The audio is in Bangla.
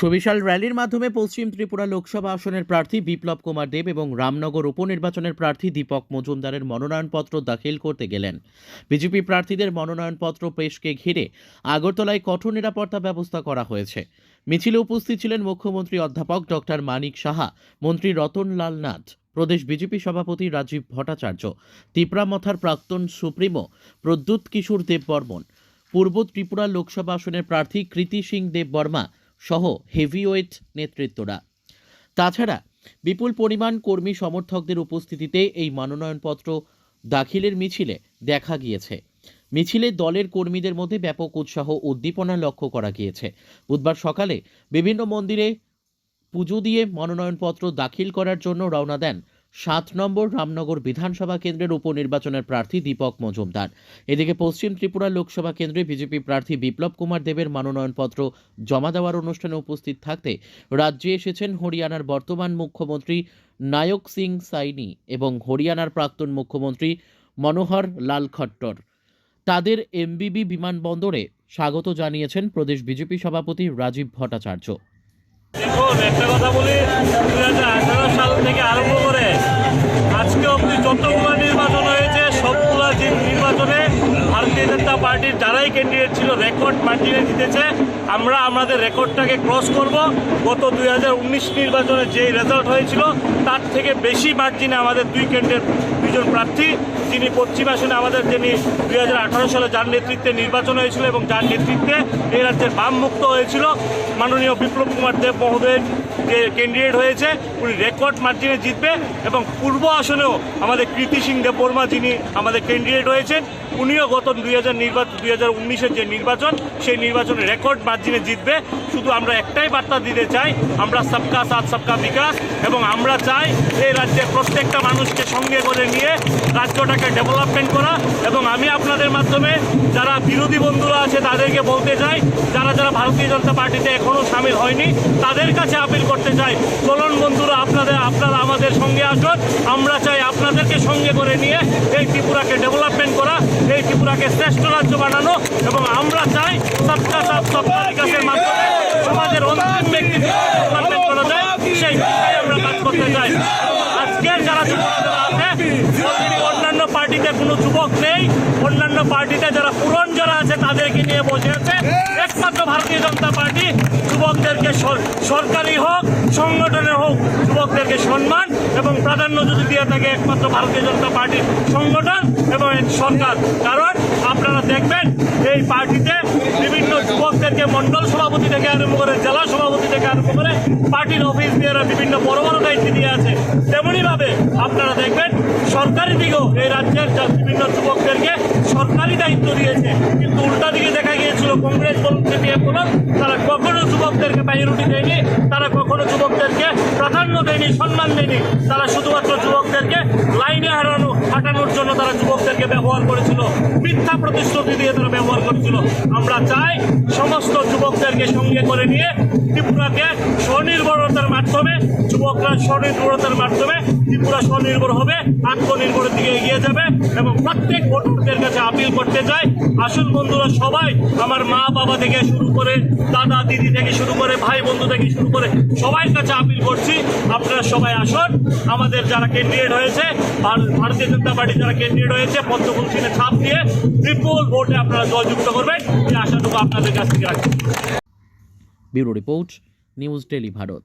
সুবিশাল র্যালির মাধ্যমে পশ্চিম ত্রিপুরা লোকসভা আসনের প্রার্থী বিপ্লব কুমার দেব এবং রামনগর উপনির্বাচনের প্রার্থী দীপক মজুমদারের মনোনয়নপত্র দাখিল করতে গেলেন। বিজেপি প্রার্থীদের মনোনয়নপত্র পেশকে ঘিরে আগরতলায় কঠোর নিরাপত্তা ব্যবস্থা করা হয়েছে। মিছিলে উপস্থিত ছিলেন মুখ্যমন্ত্রী অধ্যাপক ডক্টর মানিক সাহা, মন্ত্রী রতনলাল নাথ, প্রদেশ বিজেপি সভাপতি রাজীব ভট্টাচার্য তিপ্রামথার প্রাক্তন সুপ্রিমো প্রদ্যুৎ কিশোর দেব বর্মন, পূর্ব ত্রিপুরা লোকসভা আসনের প্রার্থী কৃতি সিং দেব বর্মা সহ হেভিওয়েট নেতৃত্বরা। তাছাড়া, বিপুল পরিমাণ কর্মী সমর্থকদের উপস্থিতিতে এই মনোনয়নপত্র দাখিলের মিছিলে দেখা গিয়েছে। মিছিলে দলের কর্মীদের মধ্যে ব্যাপক উৎসাহ উদ্দীপনা লক্ষ্য করা গিয়েছে। বুধবার সকালে বিভিন্ন মন্দিরে পুজো দিয়ে মনোনয়নপত্র দাখিল করার জন্য রওনা দেন সাত নম্বর রামনগর বিধানসভা কেন্দ্রের উপনির্বাচনের প্রার্থী দীপক মজুমদার। এদিকে পশ্চিম ত্রিপুরা লোকসভা কেন্দ্রে বিজেপি প্রার্থী বিপ্লব কুমার দেবের মনোনয়নপত্র জমা দেওয়ার অনুষ্ঠানে উপস্থিত থাকতে রাজ্যে এসেছেন হরিয়ানার বর্তমান মুখ্যমন্ত্রী নায়ক সিং সাইনি এবং হরিয়ানার প্রাক্তন মুখ্যমন্ত্রী মনোহর লাল খট্টর। তাদের এমবিবি বিমানবন্দরে স্বাগত জানিয়েছেন প্রদেশ বিজেপি সভাপতি রাজীব ভট্টাচার্য। একটা কথা বলি ভারতীয় জনতা পার্টির যারাই ক্যান্ডিডেট ছিল রেকর্ড মার্জিনে জিতেছে, আমরা আমাদের রেকর্ডটাকে ক্রস করব। গত দুই হাজার উনিশ নির্বাচনে যে রেজাল্ট হয়েছিল, তার থেকে বেশি মার্জিনে আমাদের দুই ক্যান্ডিডেট দুজন প্রার্থী, যিনি পশ্চিম আসনে আমাদের যিনি দুই হাজার আঠারো সালে যার নেতৃত্বে নির্বাচন হয়েছিল এবং যার নেতৃত্বে এই রাজ্যের বাম মুক্ত হয়েছিল, মাননীয় বিপ্লব কুমার দেব মহোদয়ের ক্যান্ডিডেট হয়েছে, উনি রেকর্ড মার্জিনে জিতবে এবং পূর্ব আসনেও আমাদের কৃতি সিং দেব বর্মা যিনি আমাদের ক্যান্ডিডেট হয়েছেন, উনিও গত দুই হাজার নির্বাচন দুই হাজার উনিশের যে নির্বাচন, সেই নির্বাচনে রেকর্ড মার্জিনে জিতবে। শুধু আমরা একটাই বার্তা দিতে চাই, আমরা সবকা সাথ, সবকা বিকাশ এবং আমরা চাই এই রাজ্যের প্রত্যেকটা মানুষকে সঙ্গে করে নিয়ে রাজ্যটাকে ডেভেলপমেন্ট করা এবং আমি আপনাদের মাধ্যমে যারা বিরোধী বন্ধুরা আছে, তাদেরকে বলতে চাই, যারা যারা ভারতীয় জনতা পার্টিতে এখনও সামিল হয়নি, তাদের কাছে আপিল করতে চাই। চলন বন্ধুরা, আপনাদের, আপনারা আমাদের সঙ্গে আসুন। আমরা চাই আপনাদেরকে সঙ্গে করে নিয়ে এই ত্রিপুরাকে ডেভেলপমেন্ট করা, এই ত্রিপুরাকে শ্রেষ্ঠ রাজ্য বানানো, এবং আমরা চাই সবকা সাথ, সবকা বিকাশের মাধ্যমে সমাজের অন্তিম ব্যক্তিকে ডেভেলপমেন্ট করা যায়, সেই আমরা কাজ করতে চাই। আজকের যারা যুবকরা আছে অন্যান্য পার্টিতে কোনো যুবক নেই। অন্যান্য পার্টিতে যারা পুরন যারা আছে, তাদেরকে নিয়ে বসে আছে একমাত্র ভারতীয় জনতা পার্টি, যুবকদেরকে সর- সরকারি হোক সংগঠনে হোক, যুবকদেরকে সম্মান এবং প্রাধান্য যদি দিয়ে থাকে একমাত্র ভারতীয় জনতা পার্টির সংগঠন এবং সরকার। কারণ আপনারা দেখবেন, এই পার্টিতে বিভিন্ন যুবকদেরকে মন্ডল সভাপতি থেকে আরম্ভ করে জেলা সভাপতি থেকে আরম্ভ করে পার্টির অফিস দিয়ে বিভিন্ন বড় বড় দায়িত্ব দিয়ে আছে। তেমনিভাবে আপনারা দেখবেন, সরকারি দিকেও এই রাজ্যের বিভিন্ন যুবকদেরকে সরকারি দায়িত্ব দিয়েছে। কিন্তু উল্টা দিকে দেখা গিয়েছিল, কংগ্রেস বলুন, সিপিএম বলুন, তারা কখনো যুবকদেরকে প্রায়োরিটি দেয়নি, তারা কখনো যুবকদেরকে প্রাধান্য দেয়নি, সম্মান দেয়নি। তারা শুধুমাত্র যুবকদেরকে লাইনে হারানো হাঁটানোর জন্য তারা যুবকদেরকে ব্যবহার করেছিল। মিথ্যা প্রতিশ্রুতি দিয়ে তারা ব্যবহার করেছিল। আমরা চাই সমস্ত যুবকদেরকে সঙ্গে করে নিয়ে ত্রিপুরাকে স্বনির্ভরতার মাধ্যমে, যুবকরা স্বনির্ভরতার মাধ্যমে ত্রিপুরা স্বনির্ভর হবে, আত্মনির্ভরের দিকে এগিয়ে যাবে এবং প্রত্যেক ভোটারদের কাছে আপিল করতে চাই। আসুন বন্ধুরা সবাই, আমার মা বাবা থেকে শুরু করে দাদা দিদি থেকে শুরু করে ভাই বন্ধু থেকে শুরু করে সবাই কাছে আপিল করছি। আপনারা সবাই আসুন। আমাদের যারা ক্যান্ডিডেট হয়েছে, ভার- ভারতীয় জনতা পার্টি যারা কেন্দ্রে রয়েছে, পদ্মফুল সিনে ছাপ দিয়ে বিপুল ভোটে আপনারা জয়যুক্ত করবেন। এই আশাটুকু আপনাদের কাছ থেকে রাখছি। Bureau report, news tele Bharat.